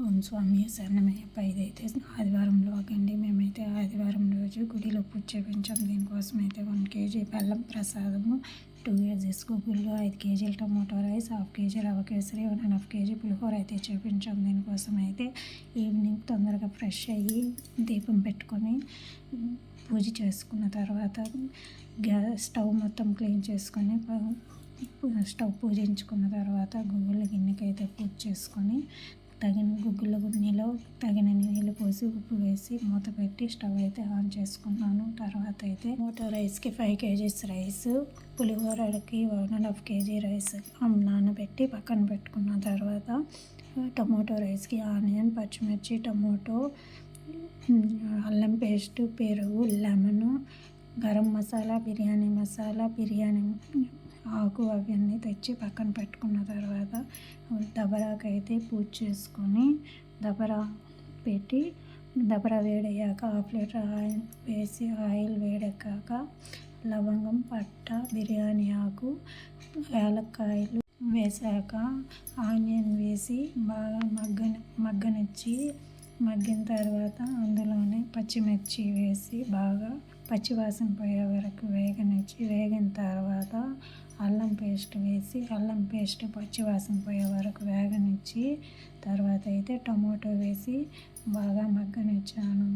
ఓం స్వామి శరణమయ్యప్ప ఇదైతే ఆదివారంలో అండి మేమైతే ఆదివారం రోజు గుడిలో పూజ చేయించాం దీనికోసం అయితే వన్ కేజీ బెల్లం ప్రసాదము టూ కేజీస్ గుగ్గుల్లో ఐదు కేజీలు tomato rice half KG rava kesari one and half KG pulihora అయితే చేపించాం. దీనికోసం అయితే ఈవినింగ్ తొందరగా ఫ్రెష్ అయ్యి దీపం పెట్టుకొని పూజ చేసుకున్న తర్వాత గ్యాస్ స్టవ్ మొత్తం క్లీన్ చేసుకొని స్టవ్ పూజించుకున్న తర్వాత గుగ్గుల గిన్నెకి అయితే పూజ చేసుకొని తగిన గుగ్గుల గిన్నెలో తగిన నీళ్ళు పోసి ఉప్పు వేసి మూత పెట్టి స్టవ్ అయితే ఆన్ చేసుకున్నాను. తర్వాత అయితే మూట రైస్కి five kgs rice పులిహోరకి one and half KG rice నానబెట్టి పక్కన పెట్టుకున్న తర్వాత టమోటో రైస్కి ఆనియన్ పచ్చిమిర్చి టమోటో అల్లం పేస్ట్ పెరుగు లెమను గరం మసాలా బిర్యానీ మసాలా బిర్యానీ ఆకు అవన్నీ తెచ్చి పక్కన పెట్టుకున్న తర్వాత దబరాకు అయితే పూజ చేసుకొని దబరా పెట్టి దబరా వేడయ్యాక హాఫ్ లీటర్ ఆయిల్ వేసి ఆయిల్ వేడెక్కాక లవంగం పట్ట బిర్యానీ ఆకు యాలక్కాయలు వేసాక ఆనియన్ వేసి బాగా మగ్గన మగ్గనిచ్చి మగ్గిన తర్వాత అందులోనే పచ్చిమిర్చి వేసి బాగా పచ్చివాసన పోయే వరకు వేగనిచ్చి వేగిన తర్వాత అల్లం పేస్ట్ వేసి అల్లం పేస్ట్ పచ్చివాసన పోయే వరకు వేగనిచ్చి తర్వాత అయితే టమాటో వేసి బాగా మగ్గనిచ్చాను.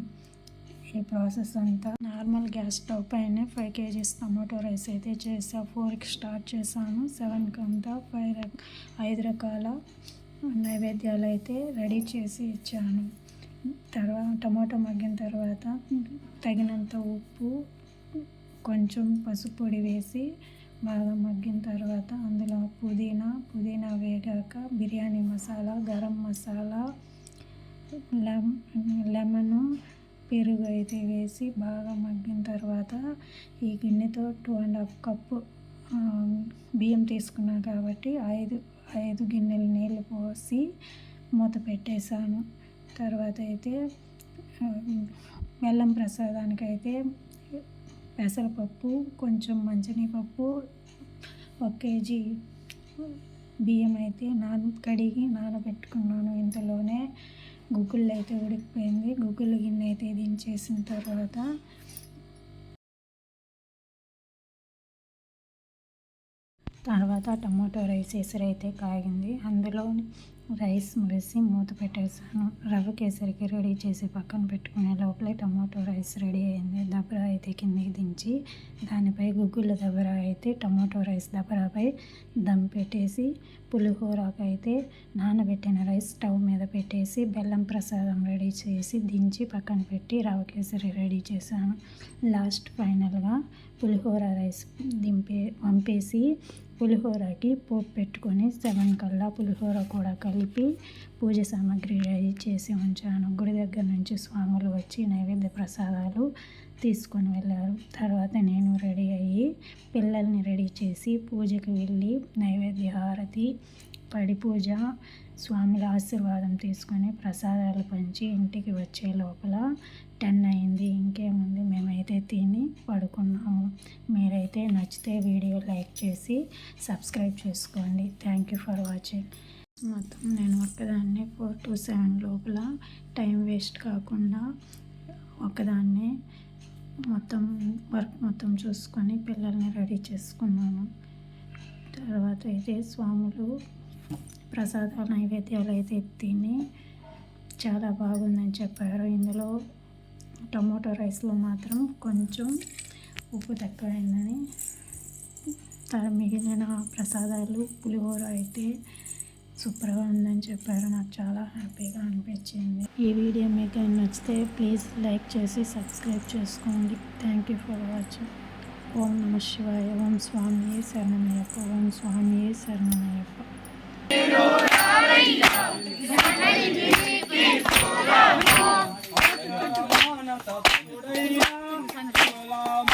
ఈ ప్రాసెస్ అంతా నార్మల్ గ్యాస్ స్టవ్ పైన ఫైవ్ కేజీస్ టమాటో రైస్ అయితే చేసా. ఫోర్కి స్టార్ట్ చేశాను సెవెన్కి అంతా ఫైవ్ ఐదు రకాల నైవేద్యాలు అయితే రెడీ చేసి ఇచ్చాను. తర్వాత టమాటో మగ్గిన తర్వాత తగినంత ఉప్పు కొంచెం పసుపు పొడి వేసి బాగా మగ్గిన తర్వాత అందులో పుదీనా పుదీనా వేగాక బిర్యానీ మసాలా గరం మసాలా లెమ్ లెమను పెరుగు అయితే వేసి బాగా మగ్గిన తర్వాత ఈ గిన్నెతో టూ అండ్ హాఫ్ కప్పు బియ్యం తీసుకున్నా కాబట్టి ఐదు ఐదు గిన్నెలు నీళ్ళు పోసి మూత పెట్టేశాను. తర్వాత అయితే బెల్లం ప్రసాదానికైతే పెసరపప్పు కొంచెం పప్పు ఒక కేజీ బియ్యం అయితే నాన కడిగి నానబెట్టుకున్నాను. ఇంతలోనే గుగ్గుళ్ళు అయితే ఉడికిపోయింది. గుగ్గులు గిన్నె అయితే దించేసిన తర్వాత తర్వాత టమాటో రైస్ ఎసరైతే కాగింది. అందులో రైస్ మురిసి మూత పెట్టేసాను రవ్వ కేసరికి రెడీ చేసి పక్కన పెట్టుకునే లోపలే టమాటో రైస్ రెడీ అయింది. దబరా అయితే కిందకి దించి దానిపై గుగ్గుల దబరా అయితే టమాటో రైస్ దబరాపై దమ్ పెట్టేసి పులిహోరకైతే అయితే నానబెట్టిన రైస్ స్టవ్ మీద పెట్టేసి బెల్లం ప్రసాదం రెడీ చేసి దించి పక్కన పెట్టి రవ్వ కేసరి రెడీ చేశాను. లాస్ట్ ఫైనల్గా పులిహోర రైస్ దింపే పంపేసి పులిహోరకి పోపు పెట్టుకొని సెవెన్ కల్లా పులిహోర కూడా కలిపి కలిపి పూజ సామాగ్రి రెడీ చేసి ఉంచాను. గుడి దగ్గర నుంచి స్వాములు వచ్చి నైవేద్య ప్రసాదాలు తీసుకొని వెళ్ళారు. తర్వాత నేను రెడీ అయ్యి పిల్లల్ని రెడీ చేసి పూజకి వెళ్ళి నైవేద్య హారతి పడి పూజ స్వాముల ఆశీర్వాదం తీసుకొని ప్రసాదాలు పంచి ఇంటికి వచ్చే లోపల టెన్ అయింది. ఇంకేముంది? మేమైతే తిని పడుకున్నాము. మీరైతే నచ్చితే వీడియో లైక్ చేసి సబ్స్క్రైబ్ చేసుకోండి. Thank you for watching. మొత్తం నేను ఒక్కదాన్ని ఫోర్ టు సెవెన్ లోపల టైం వేస్ట్ కాకుండా ఒకదాన్ని మొత్తం వర్క్ మొత్తం చూసుకొని పిల్లల్ని రెడీ చేసుకున్నాను. తర్వాత అయితే స్వాములు ప్రసాద నైవేద్యాలు అయితే తిని చాలా బాగుందని చెప్పారు. ఇందులో టమోటో రైస్లో మాత్రం కొంచెం ఉప్పు తక్కువైందని మిగిలిన ప్రసాదాలు పులిహోర అయితే సూపర్గా ఉందని చెప్పారు. నాకు చాలా హ్యాపీగా అనిపించింది. ఈ వీడియో మీకు నచ్చితే ప్లీజ్ లైక్ చేసి సబ్స్క్రైబ్ చేసుకోండి. Thank you for watching. ఓం నమ శివాయ. ఓం స్వామి శరణమయ్యప్ప. ఓం స్వామి శరణమయ్యప్ప. మరలను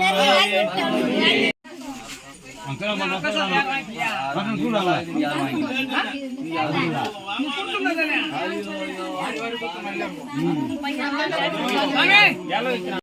Makan gula lah.